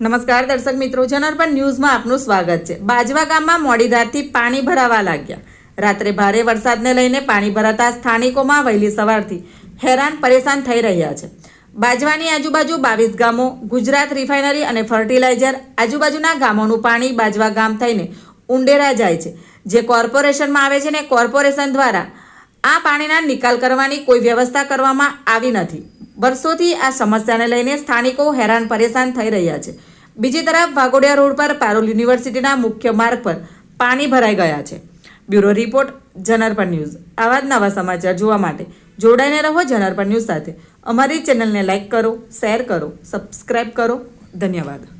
નમસ્કાર દર્શક મિત્રો જનરપન ન્યૂઝમાં આપનું સ્વાગત છે. બાજવા ગામમાં મોડીધારથી પાણી ભરાવા લાગ્યા. રાત્રે ભારે વરસાદને લઈને પાણી ભરાતા સ્થાનિકોમાં વહેલી સવારથી હેરાન પરેશાન થઈ રહ્યા છે. બાજવાની આજુબાજુ બાવીસ ગામો, ગુજરાત રિફાઇનરી અને ફર્ટિલાઇઝર આજુબાજુના ગામોનું પાણી બાજવા ગામ થઈને ઉંડેરા જાય છે. જે કોર્પોરેશનમાં આવે છે ને કોર્પોરેશન દ્વારા આ પાણીના નિકાલ કરવાની કોઈ વ્યવસ્થા કરવામાં આવી નથી. વર્ષોથી આ સમસ્યાને લઈને સ્થાનિકો હેરાન પરેશાન થઈ રહ્યા છે. બીજી તરફ વાઘોડિયા રોડ પર પારોલ યુનિવર્સિટીના મુખ્ય માર્ગ પર પાણી ભરાઈ ગયા છે. બ્યુરો રિપોર્ટ, જનરપણ ન્યૂઝ. આવા જ નવા સમાચાર જોવા માટે જોડાઈને રહો જનરપણ ન્યૂઝ સાથે. અમારી ચેનલને લાઇક કરો, શેર કરો સબસ્ક્રાઈબ કરો. ધન્યવાદ.